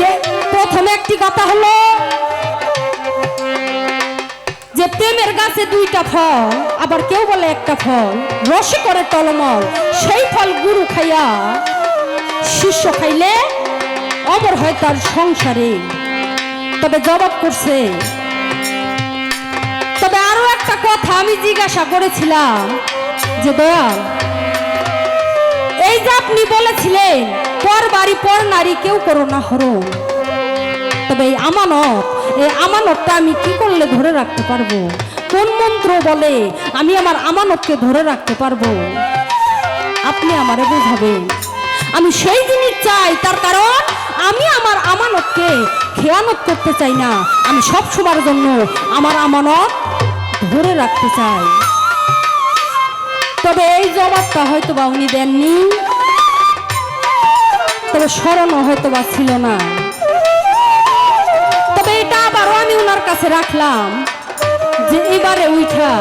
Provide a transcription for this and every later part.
যে প্রথমে একটি কথা হলো যে প্রেমের গাছে দুইটা ফল, আবার কেউ বলে একটা ফল, রসে করে টলমল, সেই ফল গুরু খাইয়া শিষ্য খাইলে অমর হয় তার সংসারে। তবে জবাব করছে, তবে আরও একটা কথা আমি জিজ্ঞাসা করেছিলাম, যে দয়াল, এই যে আপনি বলেছিলেন পর বাড়ি পর নারী কেউ করো না হরণ তবে এই আমানত, এই আমানতটা আমি কি করলে ধরে রাখতে পারব? কোন মন্ত্র বলে আমি আমার আমানতকে ধরে রাখতে পারব? আপনি আমারে বোঝাবেন। আমি সেই জিনিস চাই, তার কারণ আমি আমার আমানতকে খেয়ানত করতে চাই না। আমি সব সময়ের জন্য আমার আমানত ধরে রাখতে চাই। তবে এই জবাবটা হয়তো বা উনি দেননি। তবে স্মরণও হয়তো বা ছিল না। তবে এটা আবারও আমি ওনার কাছে রাখলাম যে এবারে উঠা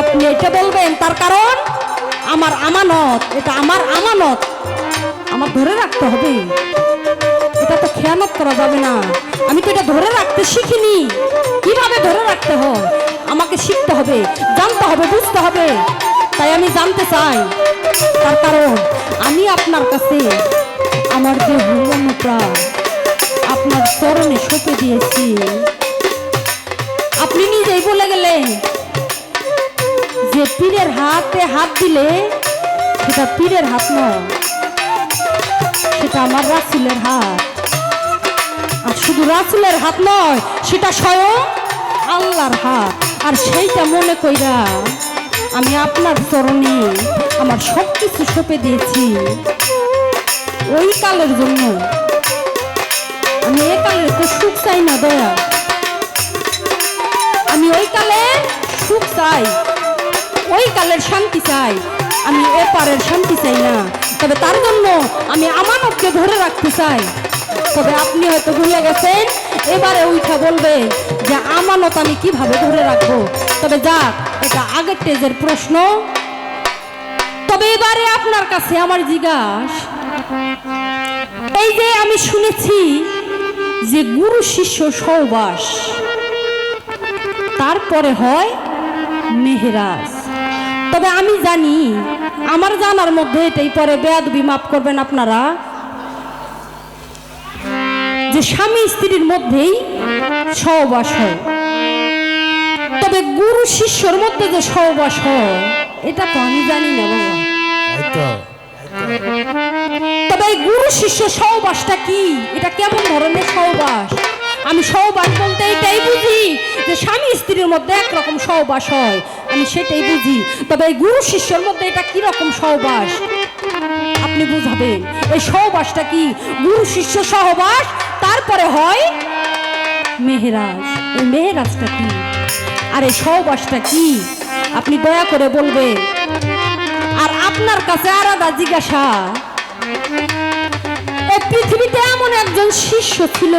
আপনি এটা বলবেন, তার কারণ আমার আমানত, এটা আমার আমানত। আমার ধরে রাখতে হবে। এটা তো খেয়ানত করা যাবে না। আমি তো এটা ধরে রাখতে শিখিনি। কীভাবে ধরে রাখতে হয়? আমাকে শিখতে হবে, জানতে হবে, বুঝতে হবে। তাই আমি জানতে চাই, তার কারণ আমি আপনার কাছে আমার যে মূল্যটা আপনার চরণে সঁপে দিয়েছি। আপনি নিজেই বলে গেলেন যে পীরের হাতে হাত দিলে সেটা পীরের হাত নয়, সেটা আমার রাসুলের হাত। আর শুধু রাসুলের হাত নয়, সেটা স্বয়ং আল্লাহর হাত। আর সেইটা মনে কইরা আমি আপনার চরণে আমার সব কিছু সঁপে দিয়েছি। ওই কালের জন্য। আমি এ কালের তো সুখ চাই না, দয়া। আমি ওই কালে সুখ চাই। ওই কালের শান্তি চাই। আমি এ পারের শান্তি চাই না। তবে তার জন্য আমি আমানতকে ধরে রাখতে চাই। তবে আপনি হয়তো ভুলে গেছেন, এবারে উঠা বলবে যে আমানত আমি কীভাবে ধরে রাখব? তবে যাক এটা আগের টেজের প্রশ্ন। তবে এবারে আপনার কাছে আমার জিজ্ঞাস, এই যে আমি শুনেছি যে গুরু শিষ্য সহবাস, তারপরে হয় মেহরাজ। তবে আমি জানি, আমার জানার মধ্যে এটাই পরে বেয়াদবি মাফ করবেন আপনারা, যে স্বামী স্ত্রীর মধ্যেই সহবাস হয়। গুরু শিষ্যর মধ্যে যে সহবাস হয় এটা তো আমি জানি না বাবা। তবে এই গুরু শিষ্য সহবাসটা কি? এটা কেমন ধরনের সহবাস? আমি সহবাস বলতে এটাই বুঝি যে স্বামী স্ত্রীর মধ্যে একরকম সহবাস হয়। আমি সেটাই বুঝি। তবে এই গুরু শিষ্যর মধ্যে এটা কীরকম সহবাস? আপনি বুঝাবেন। এই সহবাসটা কি? গুরু শিষ্য সহবাস তারপরে হয় মেহেরাজ। এই মেহেরাজটা কি? আর এই সহবাসটা কি? আপনি দয়া করে বলবেন। আর আপনার কাছে আলাদা জিজ্ঞাসা। পৃথিবীতে এমন একজন শিষ্য ছিল,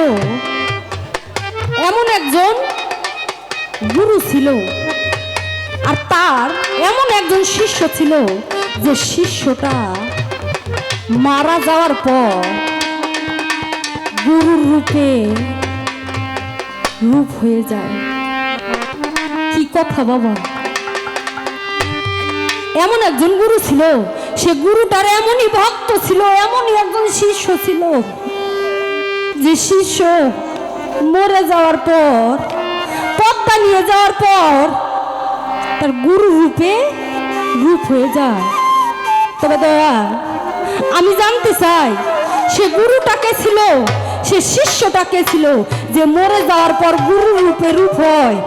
এমন একজন গুরু ছিল, আর তার এমন একজন শিষ্য ছিল যে শিষ্যটা মারা যাওয়ার পর গুরুর রূপে রূপ হয়ে যায়। কথা বাবা। এমন একজন গুরু ছিল, সে গুরুটার এমনই ভক্ত ছিল, এমনই একজন শিষ্য ছিল। যে শিষ্য মরে যাওয়ার পর, পদ্মা নিয়ে যাওয়ার পর তার গুরু রূপে রূপ হয়ে যায়। তবে দয়া, আমি জানতে চাই, সে গুরুটাকে ছিল? সে শিষ্যটাকে ছিল? যে মরে যাওয়ার পর গুরু রূপে রূপ হয়,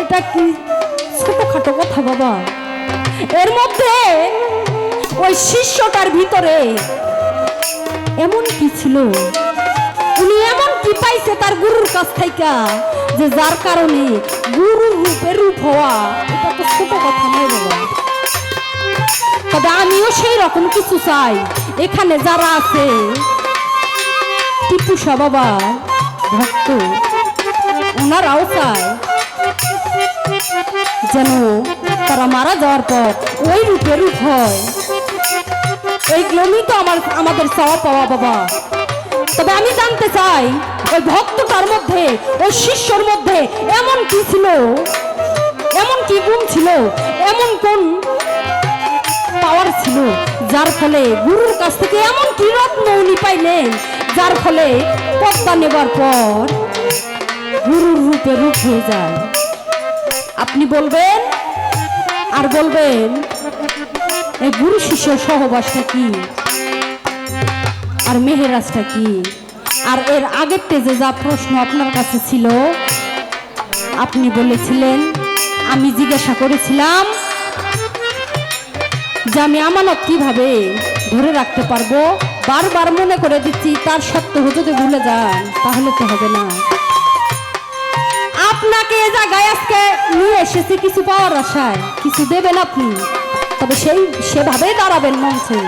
এটা কি ছোটখাটো কথা বাবা। এর মধ্যে ওই শিষ্যটার ভিতরে এমন কি ছিল? উনি এমন কি পাইছে তার গুরুর কাছ থেকে যে যার কারণে গুরু রূপে রূপ হওয়া, এটা তো ছোট কথা নয় বাবা। তবে আমিও সেই রকম কিছু চাই। এখানে যারা আছে, টিপুসা বাবা, ভক্ত, ওনারাও চায়। যেন তারা মারা যাওয়ার পর ওই রূপে রূপ হয়। এইগুলোই তো আমার, আমাদের চাওয়া পাওয়া বাবা। তবে আমি জানতে চাই, ওই ভক্তটার মধ্যে, ওই শিষ্যর মধ্যে এমন কি ছিল? এমন কি গুণ ছিল? এমন কোন পাওয়ার ছিল? যার ফলে গুরুর কাছ থেকে এমন কি রত্ন উনি পাইলেন, যার ফলে পদ্মা নেবার পর গুরুর রূপে রূপ হয়ে যায়। আপনি বলবেন? আর বলবেন, এই গুরু শিষ্য সহবাসটা কি? আর মেহেরাজটা কি? আর এর আগের তেজে যা প্রশ্ন আপনার কাছে ছিল, আপনি বলেছিলেন, আমি জিজ্ঞাসা করেছিলাম যে আমি আমানত কীভাবে ধরে রাখতে পারব? বারবার মনে করে দিচ্ছি, তার সত্ত্বেও যদি ভুলে যান, তাহলে তো হবে না। আপনাকে এ জায়গায় আজকে নিয়ে এসেছি কিছু পাওয়ার আশায়। কিছু দেবেন আপনি। তবে সেই, সেভাবেই দাঁড়াবেন মঞ্চে।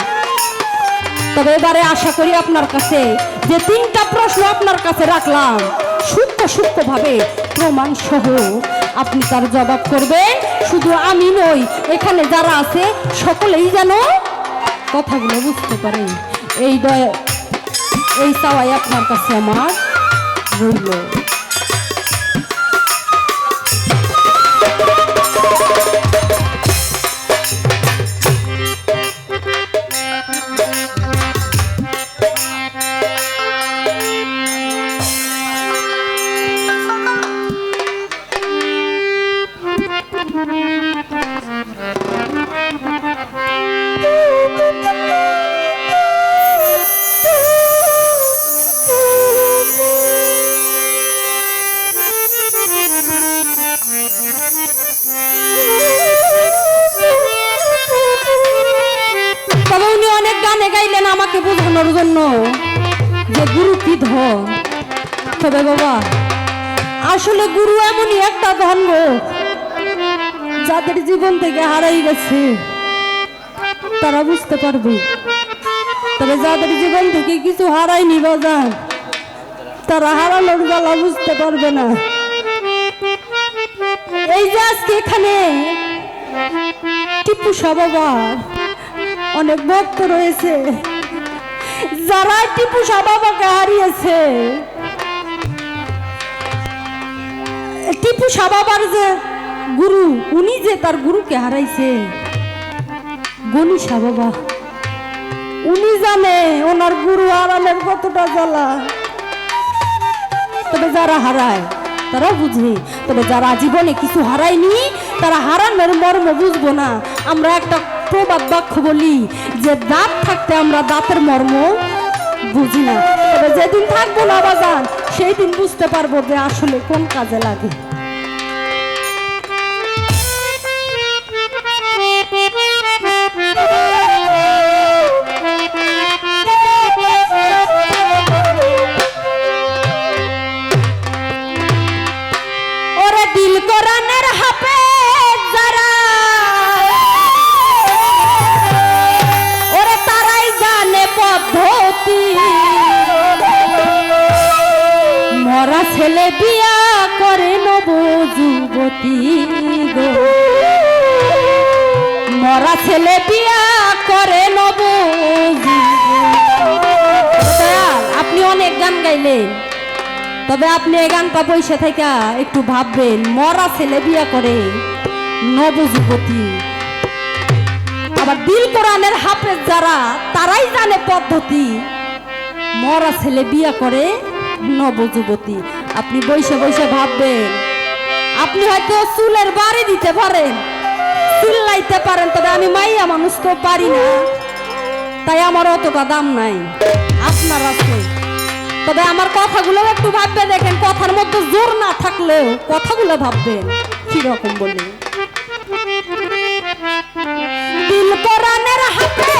তবে এবারে আশা করি আপনার কাছে যে তিনটা প্রশ্ন আপনার কাছে রাখলাম, সূক্ষ্ম সূক্ষ্মভাবে প্রমাণ সহ আপনি তার জবাব করবেন। শুধু আমি নই, এখানে যারা আছে, সকলেই যেন কথাগুলো বুঝতে পারে। এই দয়া, এই চাওয়াই আপনার কাছে আমার রইল। আমাকে বোঝানোর জন্য যে গুরু কি ধন। তবে বাবা, আসলে গুরু এমনই একটা ধন গো। যাদের জীবন থেকে হারাই গেছে, তারা বুঝতে পারবে। তবে যাদের জীবন থেকে কিছু হারায়নি বাজার, তারা হারানোর জ্বালা বুঝতে পারবে না। এই যে আজকে এখানে টিপু শাহ বাবার অনেক ভক্ত রয়েছে। যারা টিপু শাহ বাবাকে হারিয়েছে, টিপু শাহ বাবার যে গুরু, উনি যে তার গুরুকে হারাইছে শাহ বাবা। উনি জানে ওনার গুরু হারানোর কতটা জ্বালা। তবে যারা হারায় তারা বুঝে। তবে যারা জীবনে কিছু হারায়নি, তারা হারানোর মর্ম বুঝব না। আমরা একটা প্রবাদ বাক্য বলি যে, দাঁত থাকতে আমরা দাঁতের মর্ম বুঝি না। তবে যেদিন থাকব না বাজান সেই দিন বুঝতে পারব যে আসলে কোন কাজে লাগে। বিয়া করে নব যুবতী গো। মরা ছেলে বিয়া করে নব আপনি অনেক গান গাইলেন। তবে আপনি এই গানটা বসে থেকে একটু ভাববেন, মরা ছেলে বিয়া করে নবযুবতী আবার দিল কোরআনের হাফেজ যারা, তারাই জানে পদ্ধতি। মরা ছেলে বিয়া করে নবযুবতী, আপনি বসে বসে ভাববেন, আপনি হয়তো চুলের বাড়ি দিতে পারেন চিল্লাইতে পারেন, তবে আমি মাইয়া মানুষ তো পারি না। তাই আমার অতটা দাম নাই, আপনার আছে। তবে আমার কথাগুলো একটু ভাববে, দেখেন কথার মধ্যে জোর না থাকলেও কথাগুলো ভাববেন, কীরকম বলে। দিল কোরআনের হাতে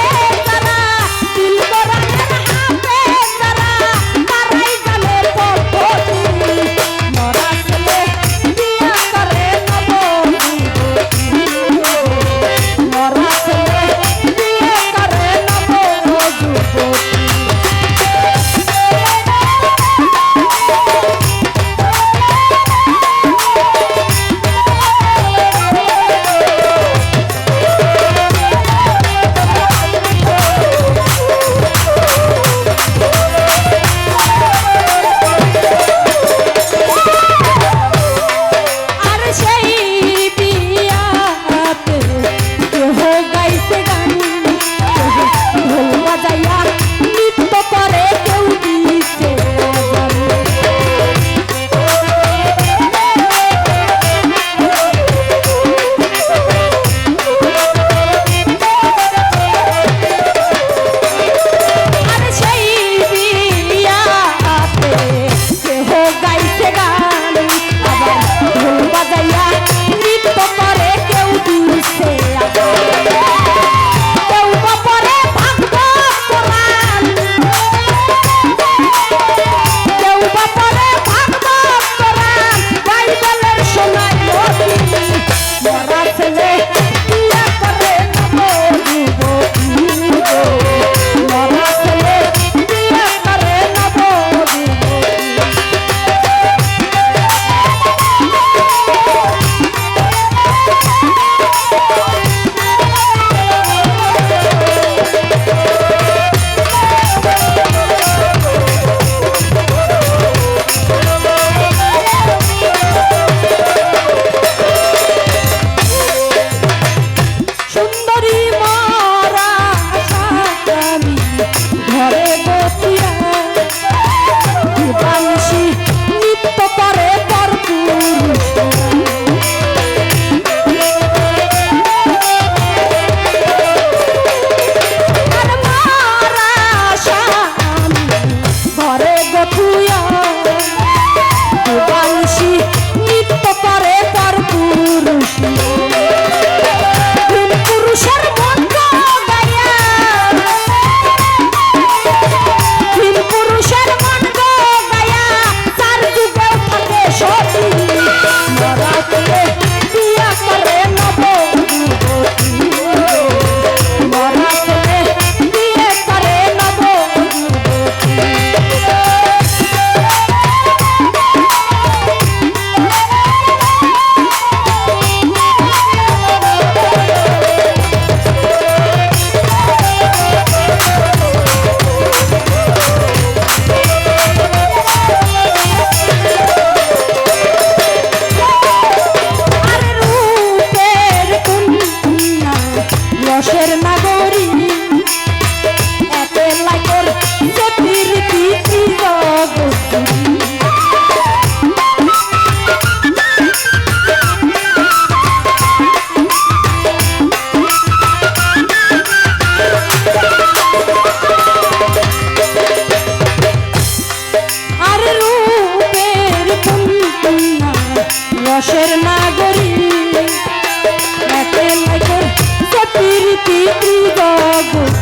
প্রিয়